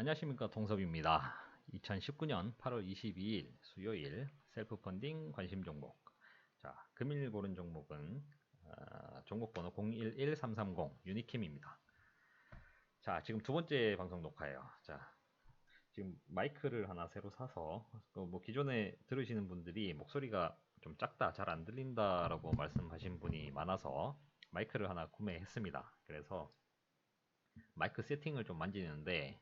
안녕하십니까 동섭입니다. 2019년 8월 22일 수요일 셀프 펀딩 관심 종목. 자, 금일 고른 종목은 어, 종목 번호 011330 유니킴입니다. 자, 지금 두 번째 방송 녹화예요. 자, 지금 마이크를 하나 새로 사서 그뭐 기존에 들으시는 분들이 목소리가 좀 작다, 잘 안 들린다 라고 말씀하신 분이 많아서 마이크를 하나 구매했습니다. 그래서 마이크 세팅을 좀 만지는데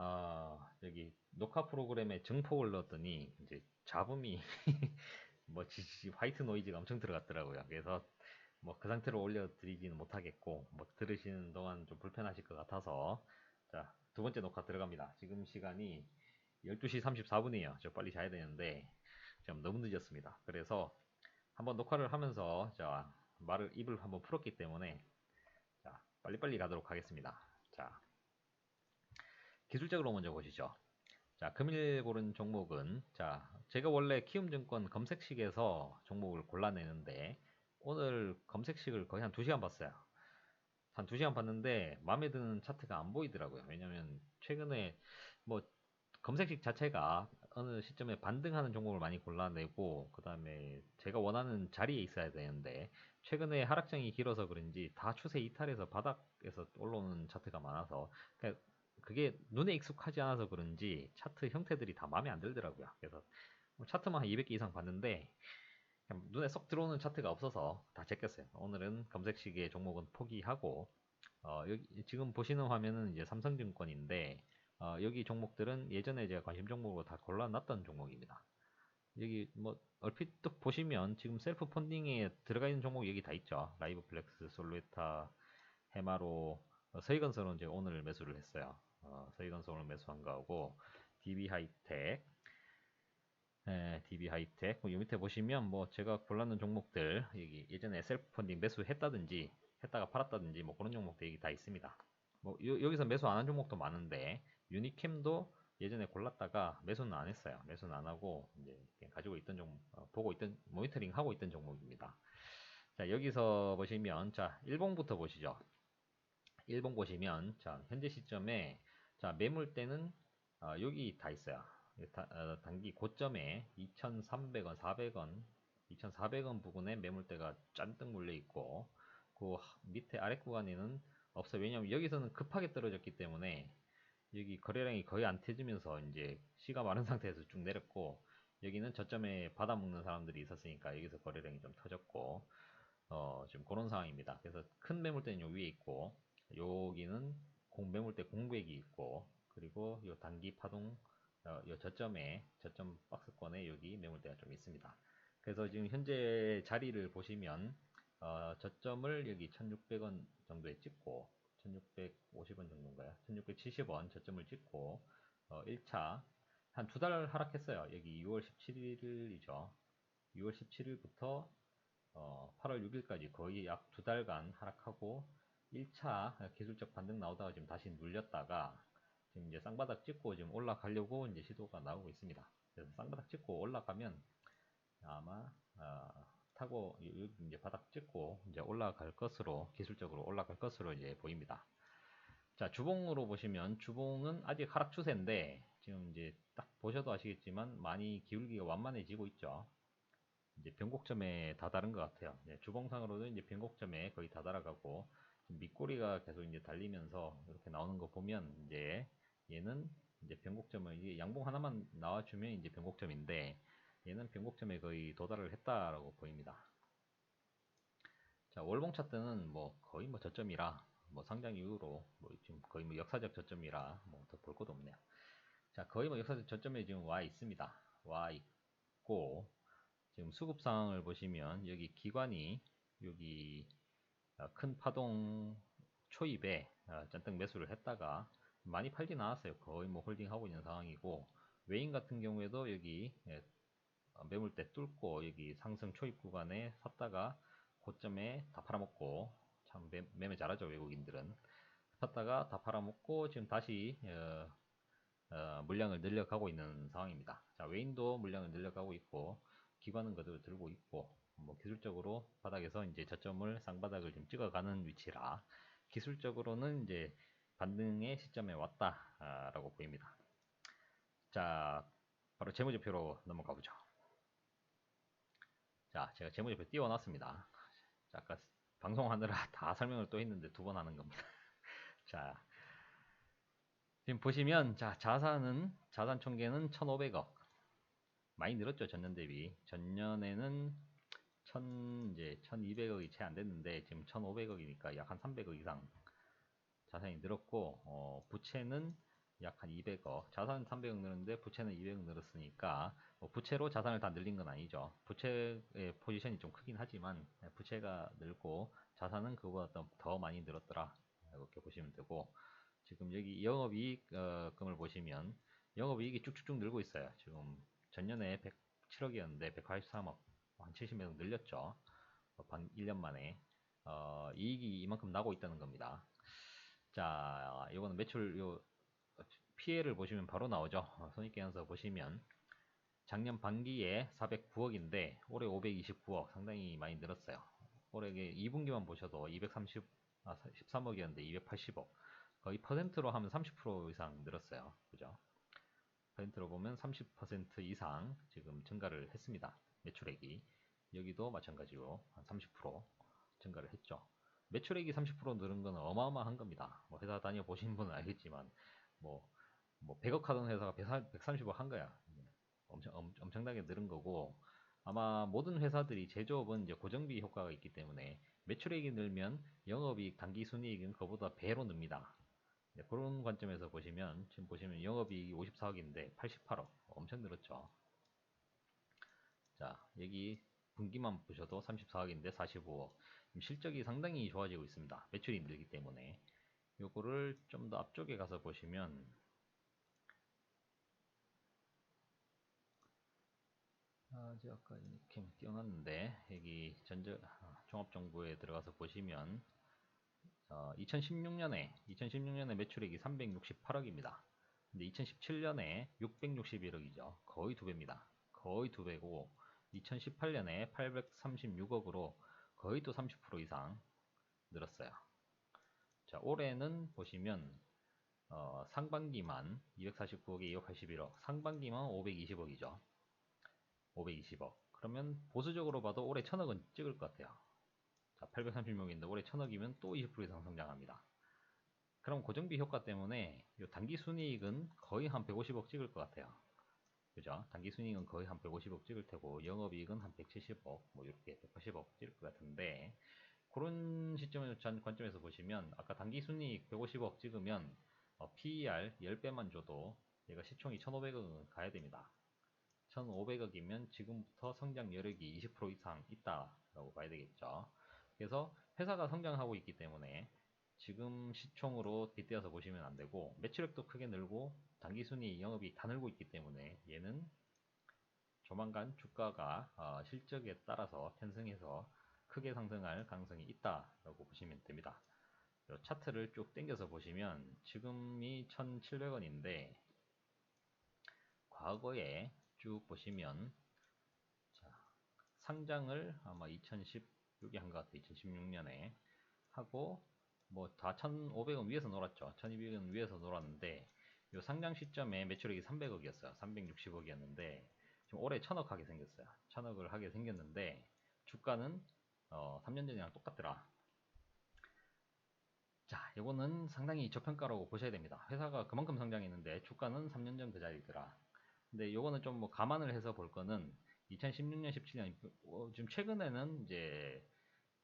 어, 여기 녹화 프로그램에 증폭을 넣었더니 이제 잡음이 뭐 지지 화이트 노이즈가 엄청 들어갔더라고요. 그래서 뭐 그 상태로 올려드리지는 못하겠고 뭐 들으시는 동안 좀 불편하실 것 같아서 자 두 번째 녹화 들어갑니다. 지금 시간이 12시 34분이에요. 저 빨리 자야 되는데 지금 너무 늦었습니다. 그래서 한번 녹화를 하면서 자 말을 입을 한번 풀었기 때문에 자 빨리빨리 가도록 하겠습니다. 자 기술적으로 먼저 보시죠. 자, 금일 고른 종목은 자, 제가 원래 키움증권 검색식에서 종목을 골라내는데 오늘 검색식을 거의 한 2시간 봤어요. 한 2시간 봤는데 마음에 드는 차트가 안 보이더라고요. 왜냐면 최근에 뭐 검색식 자체가 어느 시점에 반등하는 종목을 많이 골라내고 그 다음에 제가 원하는 자리에 있어야 되는데 최근에 하락장이 길어서 그런지 다 추세 이탈해서 바닥에서 올라오는 차트가 많아서 그게 눈에 익숙하지 않아서 그런지 차트 형태들이 다 마음에 안 들더라고요. 그래서 뭐 차트만 한 200개 이상 봤는데 눈에 쏙 들어오는 차트가 없어서 다 제꼈어요. 오늘은 검색식의 종목은 포기하고 어, 여기 지금 보시는 화면은 이제 삼성증권인데 어, 여기 종목들은 예전에 제가 관심 종목으로 다 골라놨던 종목입니다. 여기 뭐 얼핏 딱 보시면 지금 셀프 펀딩에 들어가 있는 종목 여기 다 있죠. 라이브 플렉스, 솔루에타, 해마로, 어, 서희건설은 이제 오늘 매수를 했어요. 어, 서희건설 을 매수한 거하고 DB 하이텍, 예, DB 하이텍. 뭐이 밑에 보시면 뭐 제가 골랐는 종목들 여기 예전에 셀프 펀딩 매수했다든지 했다가 팔았다든지 뭐 그런 종목들 여기 다 있습니다. 뭐 요, 여기서 매수 안 한 종목도 많은데 유니캠도 예전에 골랐다가 매수는 안 했어요. 매수는 안 하고 이제 가지고 있던 종목, 어, 보고 있던 모니터링 하고 있던 종목입니다. 자 여기서 보시면 자 일봉부터 보시죠. 일봉 보시면 자 현재 시점에 자, 매물대는 어, 여기 다 있어요. 다, 어, 단기 고점에 2,300원, 400원, 2,400원 부근에 매물대가 잔뜩 물려 있고 그 밑에 아래 구간에는 없어요. 왜냐하면 여기서는 급하게 떨어졌기 때문에 여기 거래량이 거의 안 터지면서 이제 시가 마른 상태에서 쭉 내렸고 여기는 저점에 받아먹는 사람들이 있었으니까 여기서 거래량이 좀 터졌고 어, 지금 그런 상황입니다. 그래서 큰 매물대는 요 위에 있고 여기는 공매물대 공백이 있고 그리고 이 단기 파동 어, 이 저점에 저점 박스권에 여기 매물대가 좀 있습니다. 그래서 지금 현재 자리를 보시면 어, 저점을 여기 1600원 정도에 찍고 1650원 정도인가요? 1670원 저점을 찍고 어, 1차 한 두 달 하락했어요. 여기 6월 17일이죠. 6월 17일부터 어, 8월 6일까지 거의 약 두 달간 하락하고 1차 기술적 반등 나오다가 지금 다시 눌렸다가 지금 이제 쌍바닥 찍고 지금 올라가려고 이제 시도가 나오고 있습니다. 그래서 쌍바닥 찍고 올라가면 아마 어, 타고 이제 바닥 찍고 이제 올라갈 것으로 기술적으로 올라갈 것으로 이제 보입니다. 자 주봉으로 보시면 주봉은 아직 하락 추세인데 지금 이제 딱 보셔도 아시겠지만 많이 기울기가 완만해지고 있죠. 이제 변곡점에 다다른 것 같아요. 주봉상으로도 이제 변곡점에 거의 다다라가고 밑꼬리가 계속 이제 달리면서 이렇게 나오는 거 보면 이제 얘는 이제 변곡점을 이게 양봉 하나만 나와주면 이제 변곡점인데 얘는 변곡점에 거의 도달을 했다라고 보입니다. 자 월봉 차트는 뭐 거의 뭐 저점이라 뭐 상장 이후로 뭐 지금 거의 뭐 역사적 저점이라 뭐 더 볼 것도 없네요. 자 거의 뭐 역사적 저점에 지금 와 있습니다. 와 있고 지금 수급 상황을 보시면 여기 기관이 여기 어, 큰 파동 초입에 어, 잔뜩 매수를 했다가 많이 팔진 않았어요. 거의 뭐 홀딩하고 있는 상황이고 외인 같은 경우에도 여기 예, 어, 매물대 뚫고 여기 상승 초입 구간에 샀다가 고점에 다 팔아먹고 참 매, 매 잘하죠 외국인들은 샀다가 다 팔아먹고 지금 다시 어, 어, 물량을 늘려가고 있는 상황입니다. 자 외인도 물량을 늘려가고 있고 기관은 그대로 들고 있고 뭐 기술적으로 바닥에서 이제 저점을 쌍바닥을 좀 찍어가는 위치라 기술적으로는 이제 반등의 시점에 왔다라고 보입니다. 자, 바로 재무제표로 넘어가 보죠. 자, 제가 재무제표 띄워놨습니다. 자, 아까 방송하느라 다 설명을 또 했는데 두 번 하는 겁니다. 자, 지금 보시면 자 자산은 자산 총계는 1,500억 많이 늘었죠 전년 대비 전년에는 1,000 이제 1,200억이 채 안 됐는데 지금 1,500억이니까 약 한 300억 이상 자산이 늘었고 어, 부채는 약 한 200억. 자산은 300억 늘었는데 부채는 200억 늘었으니까 뭐 부채로 자산을 다 늘린 건 아니죠. 부채의 포지션이 좀 크긴 하지만 부채가 늘고 자산은 그거보다 더 많이 늘었더라. 이렇게 보시면 되고 지금 여기 영업이익금을 보시면 영업이익이 쭉쭉쭉 늘고 있어요. 지금 전년에 107억이었는데 183억, 한 70억 늘렸죠. 반 1년 만에 어, 이익이 이만큼 나고 있다는 겁니다. 자, 이거는 매출 요 피해를 보시면 바로 나오죠. 손익계산서 보시면 작년 반기에 409억인데 올해 529억 상당히 많이 늘었어요. 올해 2분기만 보셔도 230 아, 13억이었는데 280억 거의 퍼센트로 하면 30% 이상 늘었어요. 그죠? 퍼센트로 보면 30% 이상 지금 증가를 했습니다. 매출액이. 여기도 마찬가지로 한 30% 증가를 했죠. 매출액이 30% 늘은 건 어마어마한 겁니다. 뭐 회사 다녀보신 분은 알겠지만, 뭐, 뭐 100억 하던 회사가 130억 한 거야. 엄청, 엄, 엄청나게 늘은 거고, 아마 모든 회사들이 제조업은 이제 고정비 효과가 있기 때문에 매출액이 늘면 영업이익, 당기순이익은 그보다 배로 늡니다. 네, 그런 관점에서 보시면 지금 보시면 영업이익이 54억인데 88억 엄청 늘었죠. 자 여기 분기만 보셔도 34억인데 45억 실적이 상당히 좋아지고 있습니다. 매출이 늘기 때문에 요거를 좀 더 앞쪽에 가서 보시면 아, 제가 아까 이렇게 띄워놨는데 여기 전자 아, 종합정보에 들어가서 보시면 어, 2016년에 2016년에 매출액이 368억입니다. 근데 2017년에 661억이죠. 거의 두 배입니다. 거의 두 배고 2018년에 836억으로 거의 또 30% 이상 늘었어요. 자, 올해는 보시면 어, 상반기만 249억에 281억, 상반기만 520억이죠. 520억. 그러면 보수적으로 봐도 올해 1000억은 찍을 것 같아요. 자, 836인데 올해 1000억이면 또 20% 이상 성장합니다. 그럼 고정비 효과 때문에 이 단기 순이익은 거의 한 150억 찍을 것 같아요. 그죠? 단기 순이익은 거의 한 150억 찍을 테고 영업이익은 한 170억, 뭐 이렇게 180억 찍을 것 같은데 그런 시점 관점에서 보시면 아까 단기 순이익 150억 찍으면 어, PER 10배만 줘도 얘가 시총이 1,500억은 가야 됩니다. 1,500억이면 지금부터 성장 여력이 20% 이상 있다라고 봐야 되겠죠. 그래서 회사가 성장하고 있기 때문에 지금 시총으로 빗대어서 보시면 안 되고 매출액도 크게 늘고 단기순위 영업이 다 늘고 있기 때문에 얘는 조만간 주가가 어, 실적에 따라서 편승해서 크게 상승할 가능성이 있다라고 보시면 됩니다. 차트를 쭉 당겨서 보시면 지금이 1,700원인데 과거에 쭉 보시면 자, 상장을 아마 2010 여기 한것 같아요. 2016년에 하고 뭐 다 1,500원 위에서 놀았죠. 1,200원 위에서 놀았는데 요 상장 시점에 매출액이 300억이었어요. 360억이었는데 지금 올해 1,000억 하게 생겼어요. 1,000억을 하게 생겼는데 주가는 어, 3년 전이랑 똑같더라. 자, 이거는 상당히 저평가라고 보셔야 됩니다. 회사가 그만큼 성장했는데 주가는 3년 전 그 자리더라. 근데 요거는 좀 뭐 감안을 해서 볼 거는 2016년, 17년 어, 지금 최근에는 이제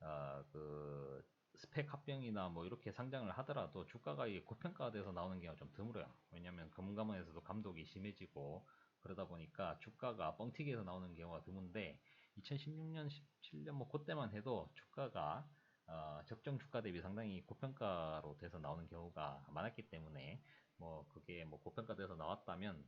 어, 그 스펙 합병이나 뭐 이렇게 상장을 하더라도 주가가 고평가돼서 나오는 경우가 좀 드물어요. 왜냐하면 금감원에서도 감독이 심해지고 그러다 보니까 주가가 뻥튀기해서 나오는 경우가 드문데 2016년, 17년 뭐 그때만 해도 주가가 어, 적정 주가 대비 상당히 고평가로 돼서 나오는 경우가 많았기 때문에 뭐 그게 뭐 고평가돼서 나왔다면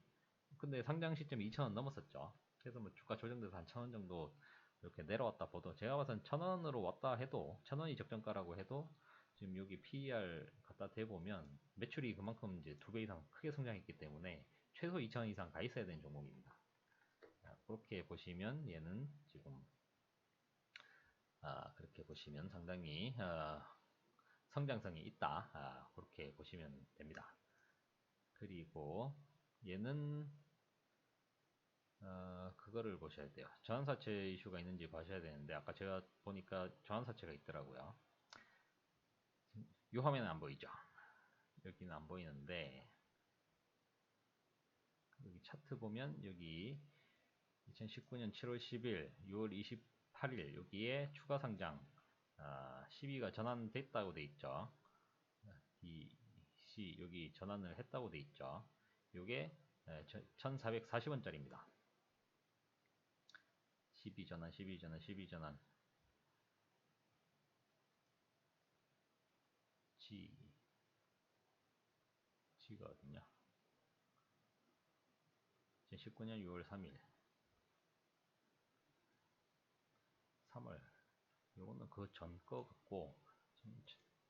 근데 상장 시점 2,000원 넘었었죠. 그래서 뭐 주가 조정돼서 한 1,000원 정도 이렇게 내려왔다 보도 제가 봐서는 1,000원으로 왔다 해도 1,000원이 적정가라고 해도 지금 여기 PER 갖다 대보면 매출이 그만큼 이제 두 배 이상 크게 성장했기 때문에 최소 2,000원 이상 가 있어야 되는 종목입니다. 자, 그렇게 보시면 얘는 지금 아, 그렇게 보시면 상당히 아, 성장성이 있다. 아, 그렇게 보시면 됩니다. 그리고 얘는 어, 그거를 보셔야 돼요. 저항사채 이슈가 있는지 봐셔야 되는데 아까 제가 보니까 저항사채가 있더라고요. 이 화면은 안 보이죠? 여기는 안 보이는데 여기 차트 보면 여기 2019년 7월 10일, 6월 28일 여기에 추가 상장 아, 12가 전환됐다고 돼 있죠. 이 C 여기 전환을 했다고 돼 있죠. 요게 1440원짜리입니다. 12전환, 12전환, 12전환. G G가 어딨냐? 2019년 6월 3일 3월 요거는 그 전 거 같고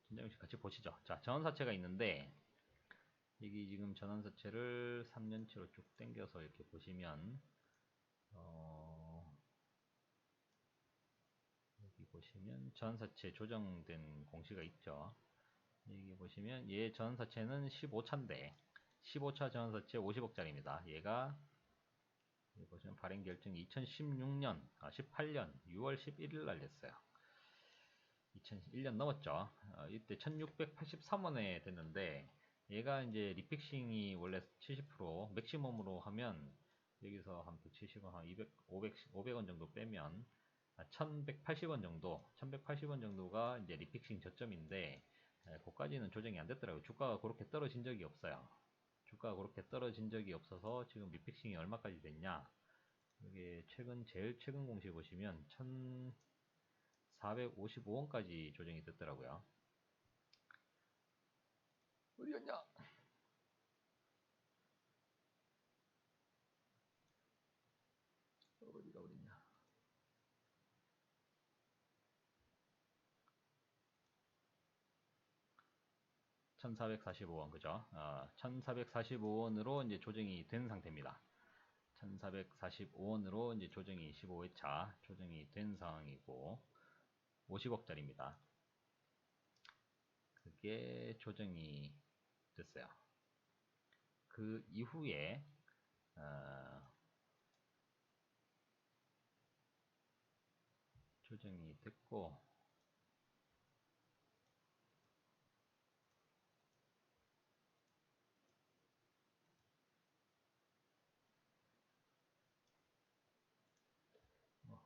전장식 같이 보시죠 자 전원사채가 있는데 여기 지금 전원사채를 3년치로 쭉 당겨서 이렇게 보시면 어 여기 보시면 전원사채 조정된 공시가 있죠 여기 보시면 얘 전원사채는 15차인데 15차 전원사채 50억짜리입니다 얘가 여기 보시면 발행 결정이 2016년, 아 18년 6월 11일 날 됐어요. 2001년 넘었죠. 어, 이때 1683원에 됐는데 얘가 이제 리픽싱이 원래 70% 맥시멈으로 하면 여기서 한 170원, 한 200, 500, 500원 정도 빼면 1180원 정도, 1180원 정도가 이제 리픽싱 저점인데 그까지는 조정이 안 됐더라고요. 주가가 그렇게 떨어진 적이 없어요. 주가가 그렇게 떨어진 적이 없어서 지금 리픽싱이 얼마까지 됐냐 이게 최근 제일 최근 공시 보시면 1455원까지 조정이 됐더라고요 어디였냐 어디가 어딨냐 1445원 그죠? 어, 1445원으로 이제 조정이 된 상태입니다. 1445원으로 이제 조정이 15회차 조정이 된 상황이고 50억짜리입니다. 그게 조정이 됐어요. 그 이후에 어, 조정이 됐고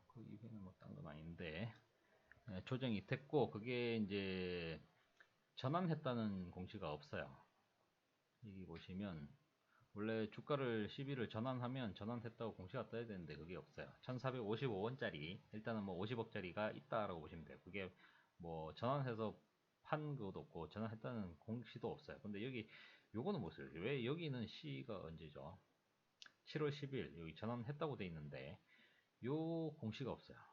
그 이후에는 뭐 딴건 아닌데 네, 조정이 됐고 그게 이제 전환했다는 공시가 없어요. 여기 보시면 원래 주가를 10일을 전환하면 전환했다고 공시가 떠야 되는데 그게 없어요. 1455원짜리 일단은 뭐 50억짜리가 있다라고 보시면 돼요. 그게 뭐 전환해서 판 것도 없고 전환했다는 공시도 없어요. 근데 여기 요거는 뭐어요? 왜 여기는 C가 언제죠? 7월 10일 여기 전환했다고 돼 있는데 요 공시가 없어요.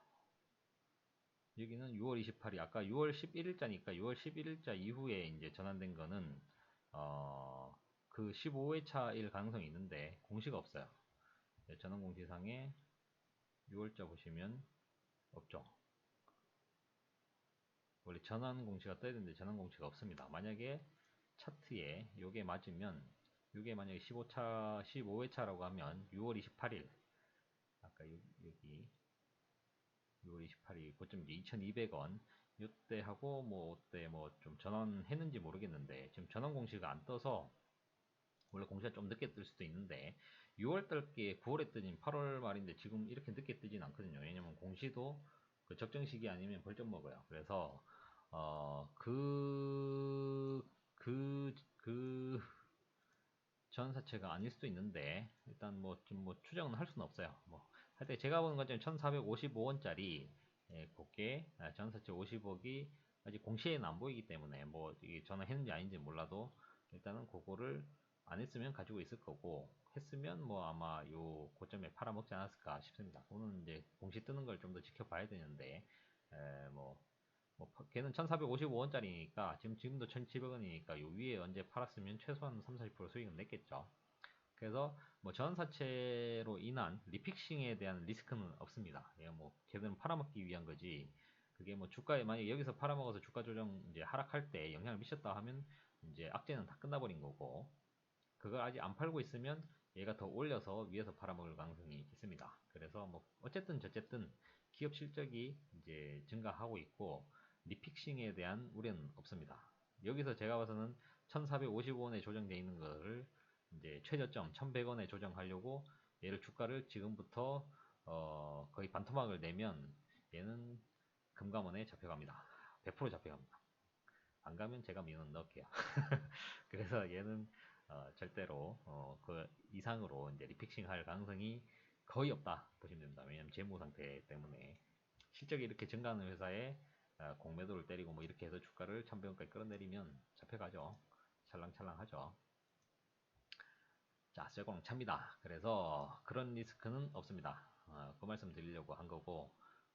여기는 6월 28일, 아까 6월 11일자니까 6월 11일자 이후에 이제 전환된 거는, 어, 그 15회차일 가능성이 있는데, 공시가 없어요. 네, 전환 공시상에 6월자 보시면 없죠. 원래 전환 공시가 떠야 되는데 전환 공시가 없습니다. 만약에 차트에 요게 맞으면, 요게 만약에 15차, 15회차라고 하면 6월 28일, 아까 여기 6월 28일 고점 2200원. 이때 하고 뭐 그때? 뭐 좀 전환했는지 모르겠는데 지금 전환 공시가 안 떠서 원래 공시가 좀 늦게 뜰 수도 있는데 6월 달게 9월에 뜨진 8월 말인데 지금 이렇게 늦게 뜨진 않거든요. 왜냐면 공시도 그 적정 시기 아니면 벌점 먹어요. 그래서 어그 그그 그, 그 전사채가 아닐 수도 있는데 일단 뭐 좀 뭐 추정은 할 수는 없어요. 뭐 하여튼 제가 보는 것처럼 1455원짜리 예, 그게 아, 전사채 50억이 아직 공시에는 안 보이기 때문에 뭐 이게 전화했는지 아닌지 몰라도 일단은 그거를 안 했으면 가지고 있을 거고 했으면 뭐 아마 요 고점에 팔아먹지 않았을까 싶습니다. 그거는 이제 공시 뜨는 걸 좀 더 지켜봐야 되는데 에, 뭐, 뭐 걔는 1455원짜리니까 지금 지금도 1700원이니까 요 위에 언제 팔았으면 최소한 3, 40% 수익은 냈겠죠. 그래서 뭐 전사채로 인한 리픽싱에 대한 리스크는 없습니다. 예, 뭐 걔들은 팔아먹기 위한 거지 그게 뭐 주가에 만약에 여기서 팔아먹어서 주가 조정 이제 하락할 때 영향을 미쳤다 하면 이제 악재는 다 끝나버린 거고 그걸 아직 안 팔고 있으면 얘가 더 올려서 위에서 팔아먹을 가능성이 있습니다. 그래서 뭐 어쨌든 저쨌든 기업 실적이 이제 증가하고 있고 리픽싱에 대한 우려는 없습니다. 여기서 제가 봐서는 1455원에 조정되어 있는 거를 이제 최저점 1100원에 조정하려고 얘를 주가를 지금부터 어 거의 반토막을 내면 얘는 금감원에 잡혀갑니다. 100% 잡혀갑니다. 안 가면 제가 민원 넣을게요. 그래서 얘는 어 절대로 어 그 이상으로 이제 리픽싱 할 가능성이 거의 없다 보시면 됩니다. 왜냐면 재무 상태 때문에 실적이 이렇게 증가하는 회사에 어, 공매도를 때리고 뭐 이렇게 해서 주가를 1100원까지 끌어내리면 잡혀가죠. 찰랑찰랑하죠. 자, 쇠공 찹니다. 그래서 그런 리스크는 없습니다. 어, 그 말씀 드리려고 한 거고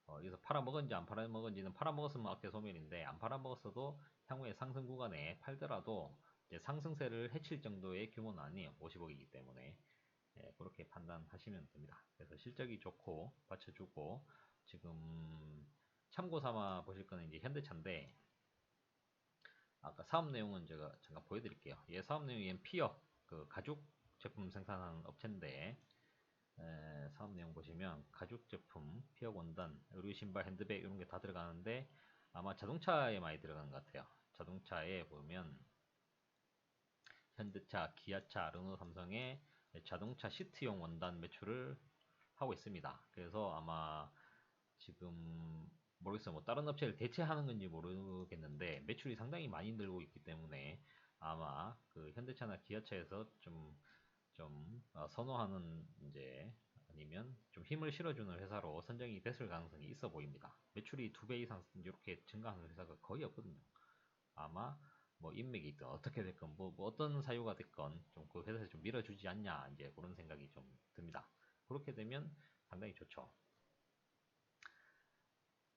어, 여기서 팔아먹은지 안 팔아먹은지는 팔아먹었으면 악재 소멸인데 안 팔아먹었어도 향후에 상승 구간에 팔더라도 상승세를 해칠 정도의 규모는 아니에요. 50억이기 때문에 예, 그렇게 판단하시면 됩니다. 그래서 실적이 좋고 받쳐주고 지금 참고 삼아 보실 거는 이제 현대차인데 아까 사업 내용은 제가 잠깐 보여드릴게요. 얘 사업 내용이 피어 그 가죽 제품 생산하는 업체인데 에, 사업 내용 보시면 가죽 제품, 피어 원단, 의류 신발, 핸드백 이런 게 다 들어가는데 아마 자동차에 많이 들어가는 것 같아요. 자동차에 보면 현대차, 기아차, 르노, 삼성의 자동차 시트용 원단 매출을 하고 있습니다. 그래서 아마 지금 모르겠어요. 뭐 다른 업체를 대체하는 건지 모르겠는데 매출이 상당히 많이 늘고 있기 때문에 아마 그 현대차나 기아차에서 좀, 좀 어, 선호하는 이제 아니면 좀 힘을 실어주는 회사로 선정이 됐을 가능성이 있어 보입니다. 매출이 두 배 이상 이렇게 증가하는 회사가 거의 없거든요. 아마 뭐 인맥이 있든 어떻게 됐건 뭐, 뭐 어떤 사유가 됐건 좀 그 회사에 좀 밀어주지 않냐 이제 그런 생각이 좀 듭니다. 그렇게 되면 상당히 좋죠.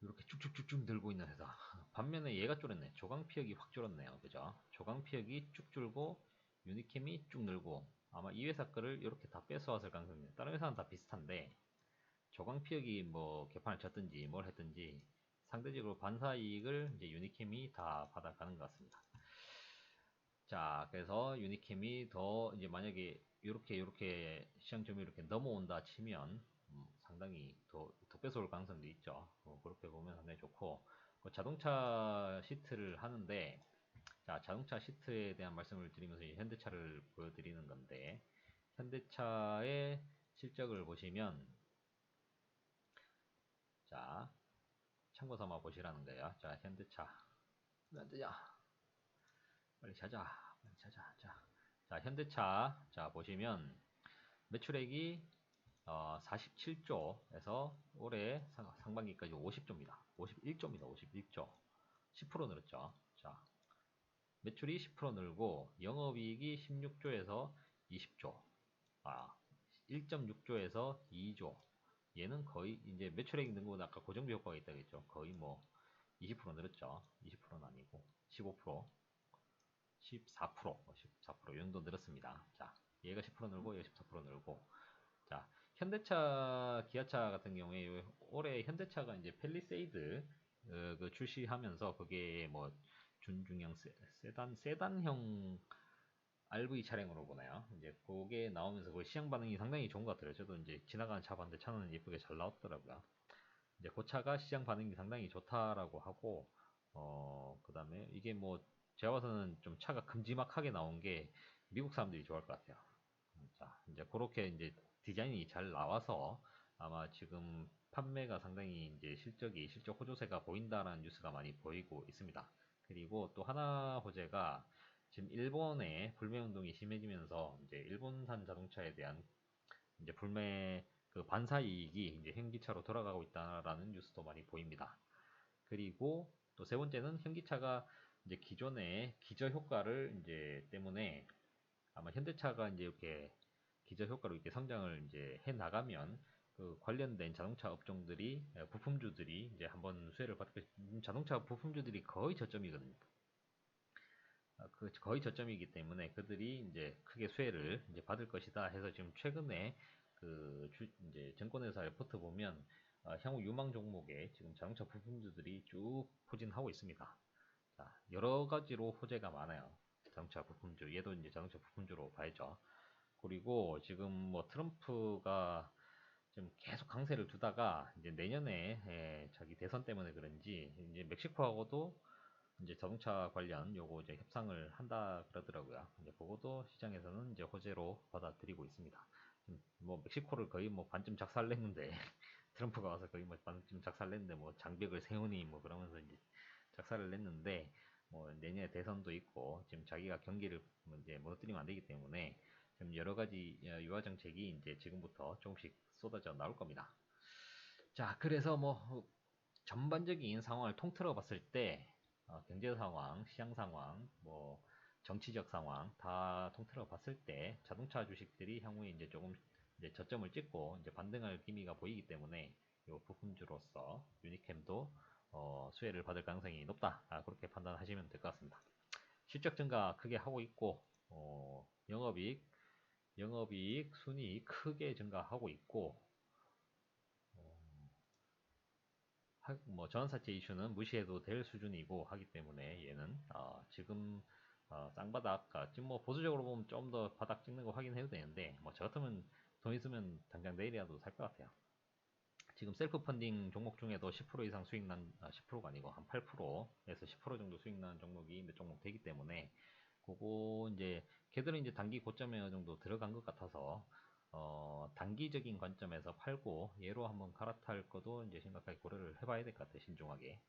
이렇게 쭉쭉쭉쭉 들고 있는 회사. 반면에 얘가 줄었네. 조광피혁이 확 줄었네요. 그죠? 조광피혁이 쭉 줄고 유니캠이 쭉 늘고 아마 이 회사 거를 이렇게 다 뺏어왔을 가능성이 있네요. 다른 회사는 다 비슷한데 조광 피혁이 뭐 개판을 쳤든지 뭘 했든지 상대적으로 반사 이익을 이제 유니캠이 다 받아가는 것 같습니다. 자, 그래서 유니캠이 더 이제 만약에 이렇게 이렇게 시장점이 이렇게 넘어온다 치면 음, 상당히 더, 더 뺏어올 가능성도 있죠. 어, 그렇게 보면 상당히 좋고 그 자동차 시트를 하는데 자 자동차 시트에 대한 말씀을 드리면서 현대차를 보여드리는 건데 현대차의 실적을 보시면 자 참고 삼아 보시라는 거예요. 자 현대차 현대차 빨리 찾아. 빨리 찾아. 자, 자 현대차. 자, 보시면 매출액이 어, 47조에서 올해 상, 반기까지 50조입니다. 51조입니다. 51조. 10% 늘었죠. 자, 매출이 10% 늘고 영업이익이 16조에서 20조. 아, 1.6조에서 2조. 얘는 거의 이제 매출액이 는 거보다 아까 고정비 효과가 있다겠죠. 거의 뭐 20% 늘었죠. 20%는 아니고 15%. 14%, 14%, 이 정도 늘었습니다. 자, 얘가 10% 늘고, 얘가 14% 늘고. 자, 현대차, 기아차 같은 경우에 올해 현대차가 이제 펠리세이드 어, 그 출시하면서 그게 뭐 준중형 세, 단 세단형 RV 차량으로 보나요? 이제 그게 나오면서 그 시장 반응이 상당히 좋은 것 같더라고요. 저도 이제 지나가는 차 봤는데 차는 예쁘게 잘 나왔더라고요. 이제 그 차가 시장 반응이 상당히 좋다라고 하고, 어, 그 다음에 이게 뭐 제가 봐서는 좀 차가 큼지막하게 나온 게 미국 사람들이 좋아할 것 같아요. 자, 이제 그렇게 이제 디자인이 잘 나와서 아마 지금 판매가 상당히 이제 실적이 실적 호조세가 보인다라는 뉴스가 많이 보이고 있습니다. 그리고 또 하나 호재가 지금 일본의 불매 운동이 심해지면서 이제 일본산 자동차에 대한 이제 불매 그 반사 이익이 이제 현기차로 돌아가고 있다라는 뉴스도 많이 보입니다. 그리고 또 세 번째는 현기차가 이제 기존의 기저 효과를 이제 때문에 아마 현대차가 이제 이렇게 기저 효과로 이렇게 성장을 이제 해 나가면 그 관련된 자동차 업종들이 부품주들이 이제 한번 수혜를 받고 자동차 부품주들이 거의 저점이거든요. 아, 그 거의 저점이기 때문에 그들이 이제 크게 수혜를 이제 받을 것이다 해서 지금 최근에 그 주, 이제 증권회사 레포트 보면 어, 향후 유망 종목에 지금 자동차 부품주들이 쭉 포진하고 있습니다. 자, 여러 가지로 호재가 많아요. 자동차 부품주, 얘도 이제 자동차 부품주로 봐야죠. 그리고 지금 뭐 트럼프가 좀 계속 강세를 두다가 이제 내년에 예, 자기 대선 때문에 그런지 이제 멕시코하고도 이제 자동차 관련 요거 이제 협상을 한다 그러더라고요. 이제 그것도 시장에서는 이제 호재로 받아들이고 있습니다. 뭐 멕시코를 거의 뭐 반쯤 작살냈는데 트럼프가 와서 거의 뭐 반쯤 작살냈는데 뭐 장벽을 세우니 뭐 그러면서 이제 작살을 냈는데 뭐 내년에 대선도 있고 지금 자기가 경기를 뭐 이제 무너뜨리면 안 되기 때문에 지금 여러 가지 어, 유화 정책이 이제 지금부터 조금씩 쏟아져 나올 겁니다. 자, 그래서 뭐 전반적인 상황을 통틀어 봤을 때 어, 경제 상황, 시장 상황, 뭐 정치적 상황 다 통틀어 봤을 때 자동차 주식들이 향후에 이제 조금 이제 저점을 찍고 이제 반등할 기미가 보이기 때문에 이 부품주로서 유니캠도 어, 수혜를 받을 가능성이 높다. 아, 그렇게 판단하시면 될 것 같습니다. 실적 증가 크게 하고 있고 어, 영업이익 영업이익 순이익 크게 증가하고 있고 어, 하- 뭐 전환사채 이슈는 무시해도 될 수준이고 하기 때문에 얘는 어, 지금 어, 쌍바닥 아, 지금 뭐 보수적으로 보면 좀 더 바닥 찍는 거 확인해도 되는데 뭐 저 같으면 돈 있으면 당장 내일이라도 살 것 같아요. 지금 셀프 펀딩 종목 중에도 10% 이상 수익 난, 아, 10%가 아니고 한 8%에서 10% 정도 수익 나는 종목이 몇 종목 되기 때문에 그거 이제 걔들은 이제 단기 고점에 정도 들어간 것 같아서 어, 단기적인 관점에서 팔고 얘로 한번 갈아탈 것도 이제 심각하게 고려를 해봐야 될 것 같아요. 신중하게.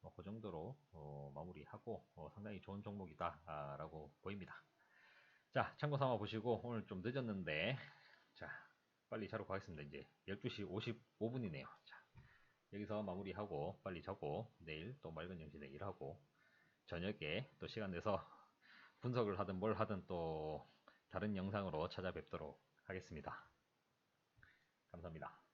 뭐, 그 정도로 어, 마무리하고 어, 상당히 좋은 종목이다라고 보입니다. 자, 참고 삼아 보시고 오늘 좀 늦었는데 자, 빨리 자러 가겠습니다. 이제 12시 55분이네요. 자, 여기서 마무리하고 빨리 자고 내일 또 맑은 정신에 일하고 저녁에 또 시간 내서 분석을 하든 뭘 하든 또 다른 영상으로 찾아뵙도록 하겠습니다. 감사합니다.